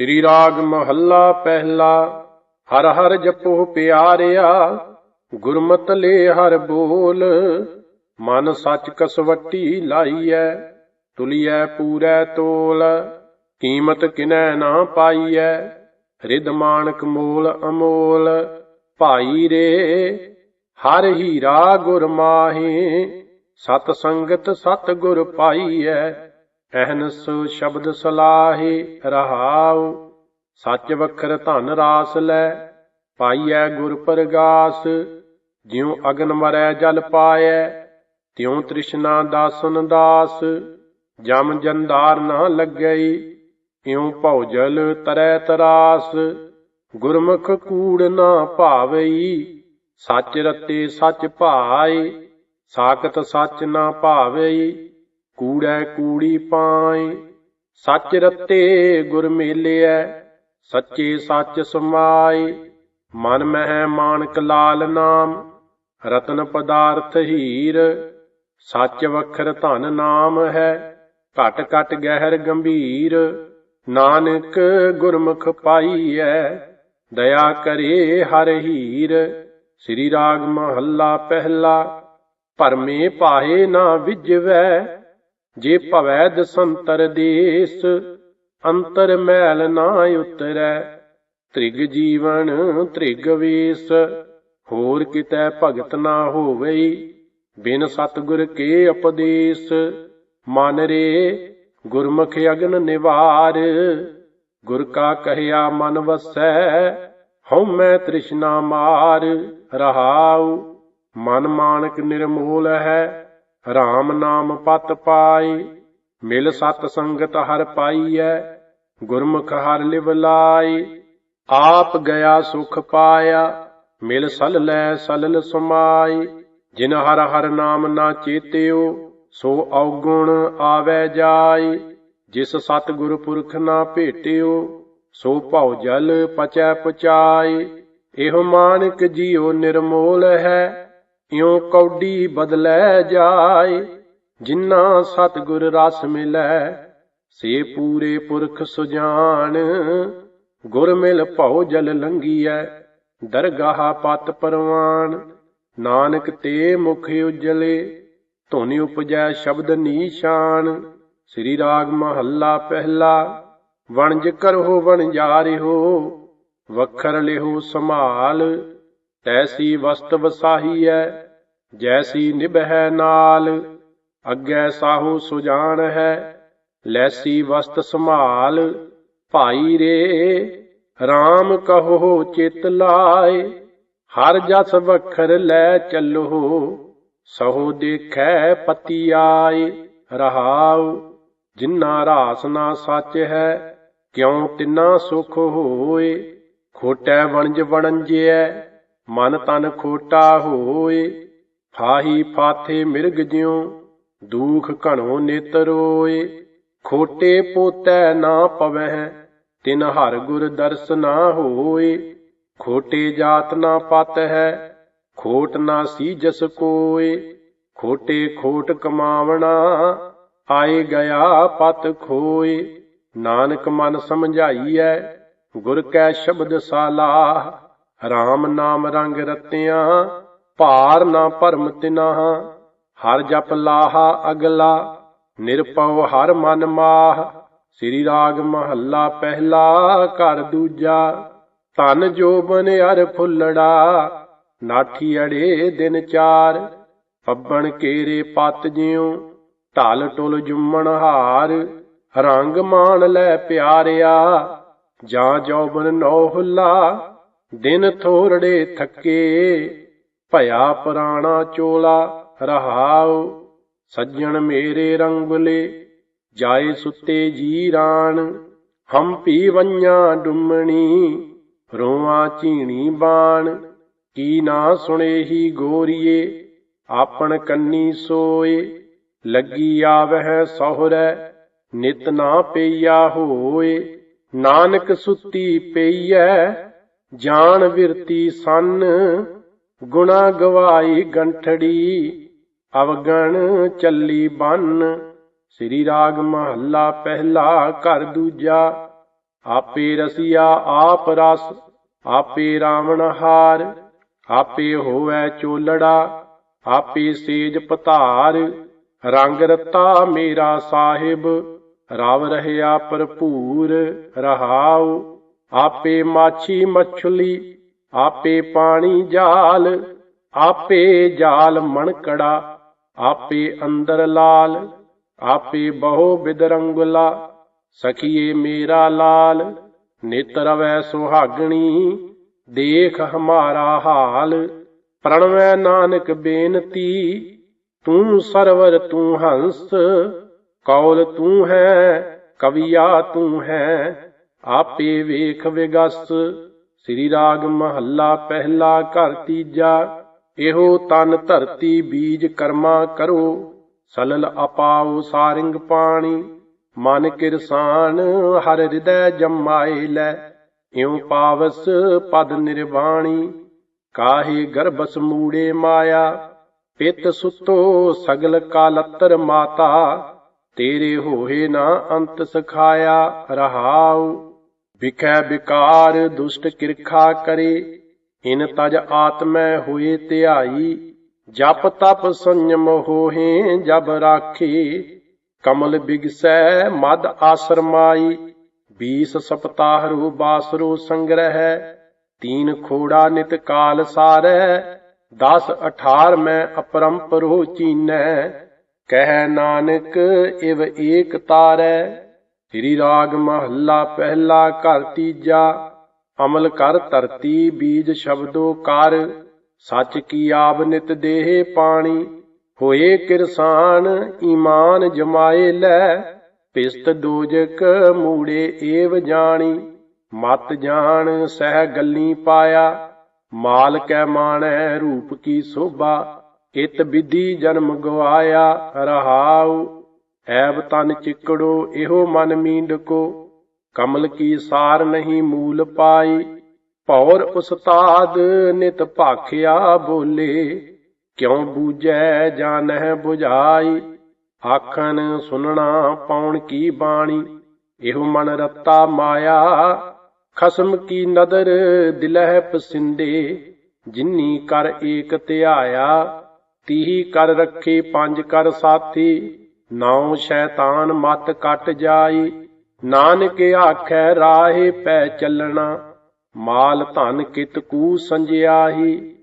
ਸ੍ਰੀ ਰਾਗ ਮਹੱਲਾ ਪਹਿਲਾ, ਹਰ ਹਰ ਜਪੋ ਪਿਆਰਿਆ, ਗੁਰਮਤ ਲੈ ਹਰ ਬੋਲ, ਮਨ ਸੱਚ ਕਸਵੱਟੀ ਲਾਈਐ, ਤੁਲੀਐ ਪੂਰੈ ਤੋਲ, ਕੀਮਤ ਕਿਨੈ ਨਾ ਪਾਈਐ ਰਿਦ ਮਾਨਕ ਮੂਲ ਅਮੋਲ, ਭਾਈ ਰੇ, ਹਰ ਹੀਰਾ ਗੁਰ ਮਾਹੇ, ਸਤ ਸੰਗਤ ਸਤ ਗੁਰ ਪਾਈਐ ਅਹਨਸ ਸ਼ਬਦ ਸਲਾਹੇ ਰਹਾਉ, ਸੱਚ ਵਖਰ ਧਨ ਰਾਸ ਲੈ, ਪਾਈਐ ਗੁਰ ਪ੍ਰਗਾਸ, ਜਿਉ ਅਗਨ ਮਰੈ ਜਲ ਪਾਇਐ, ਤਿਉ ਤ੍ਰਿਸ਼ਨਾ ਦਾਸਨ ਦਾਸ, ਜਮ ਜੰਦਾਰ ਨਾ ਲੱਗਈ, ਇਉ ਭਉਜਲ ਤਰੈ ਤਰਾਸ, ਗੁਰਮੁਖ ਕੂੜ ਨਾ ਭਾਵਈ, ਸੱਚ ਰਤੇ ਸੱਚ ਭਾਏ ਸਾਖਤ ਸੱਚ ਨਾ ਭਾਵਈ ਕੂੜੈ ਕੂੜੀ ਪਾਏ ਸੱਚ ਰਤੇ ਗੁਰ ਮੇਲਿਐ, ਸੱਚੇ ਸੱਚ ਸਮਾਏ ਮਨ ਮਹਿ ਮਾਨਕ ਲਾਲ ਨਾਮ, ਰਤਨ ਪਦਾਰਥ ਹੀਰ, ਸੱਚ ਵਖਰ ਧਨ ਨਾਮ ਹੈ, ਘਟ ਘਟ ਗਹਿਰ ਗੰਭੀਰ। ਨਾਨਕ ਗੁਰਮੁਖ ਪਾਈਐ, ਦਇਆ ਕਰੇ ਹਰ ਹੀਰ। ਸ੍ਰੀ ਰਾਗ ਮਹੱਲਾ ਪਹਿਲਾ ਭਰਮੇ ਪਾਹੇ ਨਾ ਵਿਜਵੈ ਜੇ ਭਵੈ ਦਸੰਤਰ ਦੇਸ, ਅੰਤਰ ਮੈਲ ਨਾ ਉਤਰੈ। ਤ੍ਰਿਗ ਜੀਵਨ, ਤ੍ਰਿਗ ਵੇਸ, ਹੋਰ ਕਿਤੈ ਭਗਤ ਨਾ ਹੋਵਈ। ਬਿਨ ਸਤਗੁਰ ਕੇ ਉਪਦੇਸ ਮਨ ਰੇ ਗੁਰਮੁਖ ਅਗਨ ਨਿਵਾਰ। ਗੁਰ ਕਾ ਕਹਿਆ ਮਨ ਵਸੈ, ਹਉ ਮੈਂ ਤ੍ਰਿਸ਼ਨਾ ਮਾਰ। ਰਹਾਉ ਮਨ ਮਾਨਕ ਨਿਰਮੋਲ ਹੈ। RAM ਨਾਮ ਪਤ ਪਾਈ, ਮਿਲ ਸਤ ਸੰਗਤ ਹਰ ਪਾਈਐ, ਗੁਰਮੁਖ ਹਰ ਲਿਵ ਲਾਈ, ਆਪ ਗਿਆ ਸੁਖ ਪਾਇਆ, ਮਿਲ ਸਲ ਲੈ ਸਲਲ ਸਮਾਈ, ਜਿਨ ਹਰ ਹਰ ਨਾਮ ਨਾ ਚੇਤਿਓ, ਸੋ ਔਗੁਣ ਆਵੈ ਜਾਈ, ਜਿਸ ਸਤ ਗੁਰ ਪੁਰਖ ਨਾ ਭੇਟਿਓ, ਸੋ ਭਉ ਜਲ ਪਚੈ ਪਚਾਈ, ਇਹੋ ਮਾਨਕ ਜੀਉ ਨਿਰਮੋਲ ਹੈ ਇਉ ਕੌਡੀ ਬਦਲੈ ਜਾਏ? ਜਿਨ੍ਹਾਂ ਸਤਿਗੁਰ ਰਸ ਮਿਲੈ, ਸੇ ਪੂਰੇ ਪੁਰਖ ਸੁਜਾਨ। ਗੁਰ ਮਿਲ ਭਉ ਜਲ ਲੰਗੀਐ, ਦਰਗਾਹ ਪਤ ਪਰਵਾਨ। ਨਾਨਕ ਤੇ ਮੁਖ ਉਜਲੇ, ਧੁਨੀ ਉਪਜੈ ਸ਼ਬਦ ਨੀਸ਼ਾਨ। ਸ੍ਰੀ ਰਾਗ ਮਹੱਲਾ ਪਹਿਲਾ, ਵਣਜ ਕਰੋ ਵਣਜਾਰਿਓ ਵਖਰ ਲਿਓ ਸੰਭਾਲ। ਤੈਸੀ ਵਸਤ ਵਸਾਹੀਐ, ਜੈਸੀ ਨਿਭੈ ਨਾਲ। ਅੱਗੇ ਸਾਹੂ ਸੁਜਾਨ ਹੈ ਲੈਸੀ ਵਸਤ ਸੰਭਾਲ। ਭਾਈ ਰੇ RAM ਕਹੋ ਚਿਤ ਲਾਏ, ਹਰ ਜਸ ਵਖਰ ਲੈ ਚੱਲੋ। ਸਹੋ ਦੇਖੈ ਪਤੀ ਆਏ, ਰਹਾਉ ਜਿਨ੍ਹਾਂ ਰਾਸ ਨਾ ਸੱਚ ਹੈ ਕਿਉ ਤਿੰਨਾ ਸੁਖ ਹੋਏ। ਖੋਟੈ ਵਣਜ ਵਣੰਜਿਐ ਮਨ ਤਨ ਖੋਟਾ ਹੋਏ, ਫਾਹੀ ਫਾਥੇ ਮਿਰਗ ਜਿਉ, ਦੂਖ ਘਣੋ ਨੇਤਰੋਏ ਖੋਟੇ ਪੋਤੈ ਨਾ ਪਵਹਿ, ਤਿਨ ਹਰ ਗੁਰ ਦਰਸ ਹੋਏ। ਖੋਟੇ ਜਾਤ ਨਾ ਪਤ ਹੈ ਖੋਟ ਨਾ ਸੀ ਜਸ ਕੋਏ। ਖੋਟੇ ਖੋਟ ਕਮਾਵਣਾ, ਆਏ ਗਿਆ ਪਤ ਖੋਏ। ਨਾਨਕ ਮਨ ਸਮਝਾਈਐ, ਗੁਰ ਕੈ ਸ਼ਬਦ ਸਾਲਾਹ RAM ਨਾਮ ਰੰਗ ਰਤਿਆ, ਭਾਰ ਨਾ ਭਰਮ ਤਿਨਾ। ਹਰ ਜਪ ਲਾਹਾ ਅਗਲਾ ਨਿਰਪਉ ਹਰ ਮਨ ਮਾਹ। ਸ੍ਰੀ ਰਾਗ ਮਹੱਲਾ ਪਹਿਲਾ, ਘਰ ਦੂਜਾ। ਤਨ ਜੋਬਨ ਅਰ ਫੁੱਲੜਾ, ਨਾਠੀ ਅੜੇ ਦਿਨ ਚਾਰ। ਪੱਬਣ ਕੇਰੇ ਪਤ ਜਿਉ, ਢਲ ਟੁਲ ਜੁੰਮਣ ਹਾਰ। ਰੰਗ ਮਾਣ ਲੈ ਪਿਆਰਿਆ, ਜਾਂ ਜੋਬਨ ਨੋ ਹੁੱਲਾ ਦਿਨ ਥੋਰੜੇ ਥੱਕੇ, ਭਇਆ ਪੁਰਾਣਾ ਚੋਲਾ ਰਹਾਉ, ਸੱਜਣ ਮੇਰੇ ਰੰਗਲੇ ਜਾਏ ਸੁੱਤੇ ਜੀਰਾਨ ਹੰਪੀ ਵੰਨਿਆ ਡੁੰਮਣੀ, ਰੋਵਾਂ ਚੀਣੀ ਬਾਣ, ਕੀ ਨਾ ਸੁਣੇ ਹੀ ਗੋਰੀਏ, ਆਪਣ ਕੰਨੀ ਸੋਏ, ਲੱਗੀ ਆਵਹਿ ਸਹੁਰੈ, ਨਿਤ ਨਾ ਪਈਆ ਹੋਏ, ਨਾਨਕ ਸੁੱਤੀ ਪਈਐ ਜਾਣ ਵਿਰਤੀ ਸੰਨ, ਗੁਣਾ ਗਵਾਈ ਗੰਠੜੀ, ਅਵਗਣ ਚੱਲੀ ਬੰਨ। ਸ੍ਰੀ ਰਾਗ ਮਹੱਲਾ ਪਹਿਲਾ, ਘਰ ਦੂਜਾ, ਆਪੇ ਰਸੀਆ ਆਪ ਰਸ, ਆਪੇ ਰਾਵਣ ਹਾਰ, ਆਪੇ ਹੋਵੈ ਚੋਲੜਾ, ਆਪੇ ਸੇਜ ਪਤਾਰ। ਰੰਗ ਰਤਾ ਮੇਰਾ ਸਾਹਿਬ, ਰਵ ਰਹਿਆ ਭਰਪੂਰ ਰਹਾਉ। ਆਪੇ ਮਾਛੀ ਮਛਲੀ, ਆਪੇ ਪਾਣੀ ਜਾਲ, ਆਪੇ ਜਾਲ ਮਣਕੜਾ, ਆਪੇ ਅੰਦਰ ਲਾਲ, ਆਪੇ ਬਹੁ ਬਿਦਰੰਗੁਲਾ, ਸਖੀਏ ਮੇਰਾ ਲਾਲ ਨੇਤਰ ਵੈ ਸੁਹਾਗਣੀ, ਦੇਖ ਹਮਾਰਾ ਹਾਲ, ਪ੍ਰਣਵੈ ਨਾਨਕ ਬੇਨਤੀ, ਤੂੰ ਸਰਵਰ ਤੂੰ ਹੰਸ, ਕੌਲ ਤੂੰ ਹੈ, ਕਵਿਆ ਤੂੰ ਹੈ। ਆਪੇ ਵੇਖ ਵਿਗਸ ਸ੍ਰੀ ਰਾਗ ਮਹੱਲਾ ਪਹਿਲਾ ਘਰ ਤੀਜਾ, ਇਹੋ ਤਨ ਧਰਤੀ ਬੀਜ ਕਰਮਾ ਕਰੋ, ਸਲਲ ਅਪਾਉ ਸਾਰਿੰਗ ਪਾਣੀ, ਮਨ ਕਿਰਸਾਨ ਹਰ ਹਿਰਦੈ ਜਮਾਏ ਲੈ, ਇਉ ਪਾਵਸ ਪਦ ਨਿਰਵਾਣੀ, ਕਾਹੇ ਗਰਭਸ ਮੂੜੇ ਮਾਇਆ, ਪਿਤ ਸੁਤੋ ਸਗਲ ਕਾਲਤਰ ਮਾਤਾ, ਤੇਰੇ ਹੋਏ ਨਾ ਅੰਤ ਸਖਾਇਆ ਰਹਾਉ। ਵਿਖੈ ਵਿਕਾਰ ਦੁਸ਼ਟ ਕਿਰਖਾ ਕਰੇ, ਇਨ ਤਜ ਆਤਮੈ ਹੋਏ ਧਿਆਈ, ਜਪ ਤਪ ਸੰਯਮ ਹੋਹੇ ਜਬ ਰਾਖੀ, ਕਮਲ ਬਿਗਸੈ ਮਦ ਆਸਰਮਾਈ 20 ਸਪਤਾਹਰੂ ਬਾਸਰੂ ਸੰਗ੍ਰਹਿ, ਤੀਨ ਖੋੜਾ ਨਿਤ ਕਾਲ ਸਾਰੈ 10 18 ਮੈਂ ਅਪਰੰਪਰੋ ਚੀਨੈ, ਕਹਿ ਨਾਨਕ ਇਵ ਏਕ ਤਾਰੈ। ਸ੍ਰੀ ਰਾਗ ਮਹੱਲਾ ਪਹਿਲਾ ਘਰ ਤੀਜਾ, ਅਮਲ ਕਰ ਧਰਤੀ ਬੀਜ ਸ਼ਬਦੋ ਕਰ, ਸੱਚ ਕੀ ਆਬ ਨਿਤ ਦੇਹ ਪਾਣੀ, ਹੋਏ ਕਿਰਸਾਨ ਈਮਾਨ ਜਮਾਏ ਲੈ, ਪਿਸਤ ਦੋਜਕ ਮੂੜੇ ਏਵ ਜਾਣੀ, ਮਤ ਜਾਣ ਸਹਿ ਗੱਲੀ ਪਾਇਆ ਮਾਲ ਕੈ ਮਾਣੈ ਰੂਪ ਕੀ ਸੋਭਾ, ਇਤ ਵਿਧੀ ਜਨਮ ਗਵਾਇਆ, ਰਹਾਉ ਐਬ ਤਨ ਚਿਕੜੋ, ਇਹੋ ਮਨ ਮੀਂਡ ਕੋ ਕਮਲ ਕੀ ਸਾਰ ਨਹੀਂ ਮੂਲ ਪਾਈ, ਭੌਰ ਉਸਤਾਦ ਨਿਤ ਭਾਖਿਆ ਬੋਲੇ। ਕਿਉ ਬੂਝੈ ਜਾਣਹਿ 부ਝਾਈ ਆਖਣ ਸੁਨਣਾ ਪਾਉਣ ਕੀ ਬਾਣੀ। ਇਹੋ ਮਨ ਰੱਤਾ ਮਾਇਆ, ਖਸਮ ਕੀ ਨਦਰ ਦਿਲਹਿ ਪਸਿੰਦੇ। ਜਿਨੀ ਕਰ ਏਕ ਧਿਆਇਆ, ਤੀਹੀ ਕਰ ਰੱਖੇ ਪੰਜ ਕਰ ਸਾਥੀ। ਨਾਉ ਸ਼ੈਤਾਨ ਮਤ ਕੱਟ ਜਾਈ, ਨਾਨਕ ਆਖੈ ਰਾਹੇ ਪੈ ਚੱਲਣਾ, ਮਾਲ ਧਨ ਕਿਤ ਕੂ ਸੰਜਿਆਹੀ।